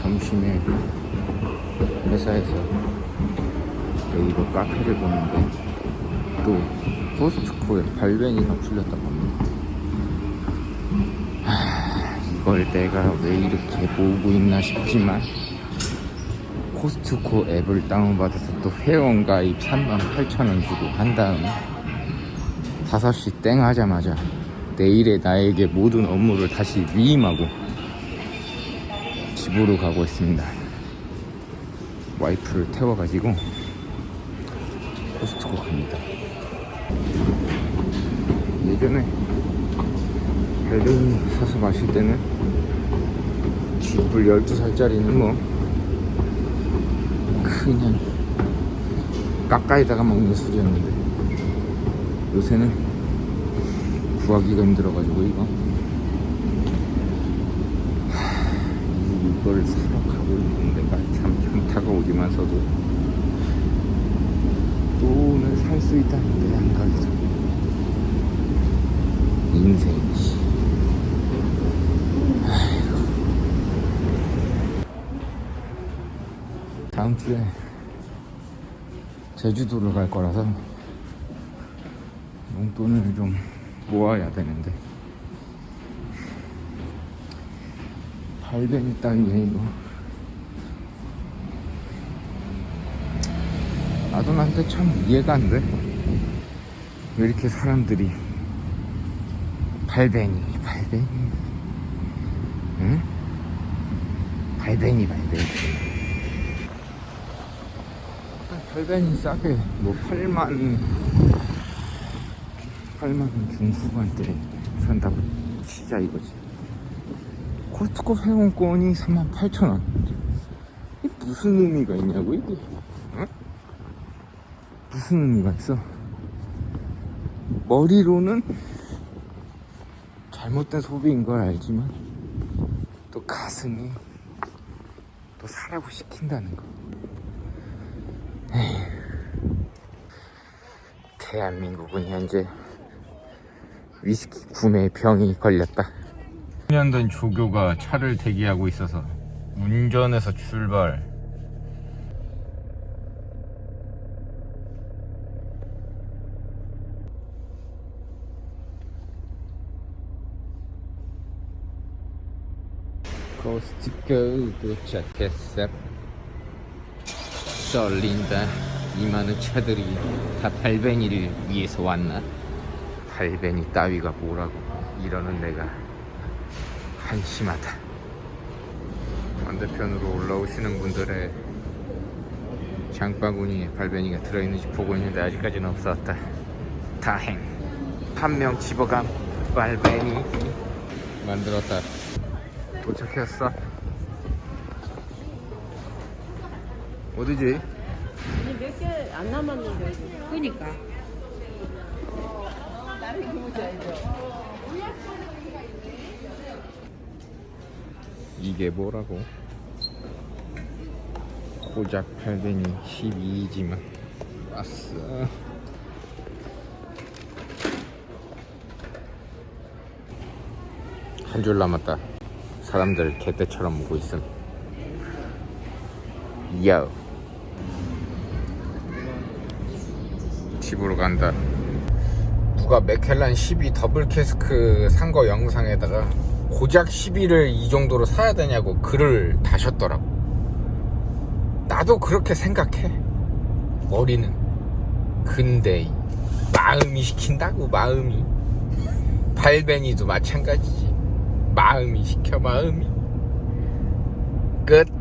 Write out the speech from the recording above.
점심에 회사에서 네이버 카페를 보는데 또 코스트코에 발베니가 풀렸다고 합니다. 하, 이걸 내가 왜 이렇게 모으고 있나 싶지만 코스트코 앱을 다운받아서 또 회원가입 38,000원 주고 한 다음에 5시 땡 하자마자 내일의 나에게 모든 업무를 다시 위임하고 집으로 가고 있습니다. 와이프를 태워가지고 코스트코 갑니다. 예전에 벨린 사서 마실 때는 쥐뿔 12살짜리는 뭐 그냥 가까이다가 먹는 술이었는데 요새는 구하기가 힘들어가지고 이거 하, 이걸 사러 가고 있는 데가 참 현타가 오지만서도. 또 오늘 살 수 있다는데 안 인생이지 아이고. 다음 주에 제주도를 갈 거라서 용돈을 좀 모아야 되는데 발견이 따위에 이거 나한테 참 이해가 안 돼. 왜 이렇게 사람들이 발베니, 발베니, 응? 발베니, 발베니. 발베니 싸게 뭐 8만 8만 원 중후반대 산다고 치자 이거지. 코스트코 회원권이 3만 8천 원. 이게 무슨 의미가 있냐고 이게? 응? 무슨 의미가 있어? 머리로는 잘못된 소비인 걸 알지만 또 가슴이 또 사라고 시킨다는 거. 에휴. 대한민국은 현재 위스키 구매 병이 걸렸다. 10년 된 조교가 차를 대기하고 있어서 운전해서 출발. 코스트코 도착했어. 썰린다. 이 많은 차들이 다 발베니를 위해서 왔나? 발베니 따위가 뭐라고 이러는 내가 한심하다. 반대편으로 올라오시는 분들의 장바구니에 발베니가 들어있는지 보고 있는데 아직까지는 없었다. 다행. 한 명 집어감 발베니 만들었다. 도착했어. 어디지? 아니 몇개 안 남았는데 그니까 이게 뭐라고? 고작 팔베니 12이지만. 왔어 한줄 남았다. 사람들 개떼처럼 오고 있음. 요 집으로 간다. 누가 맥켈란 12 더블 캐스크 산 거 영상에다가 고작 12를 이 정도로 사야 되냐고 글을 다셨더라고. 나도 그렇게 생각해. 머리는. 근데 이 마음이 시킨다고 마음이. 발베니도 마찬가지지. 마음이 시켜 마음이. 끝.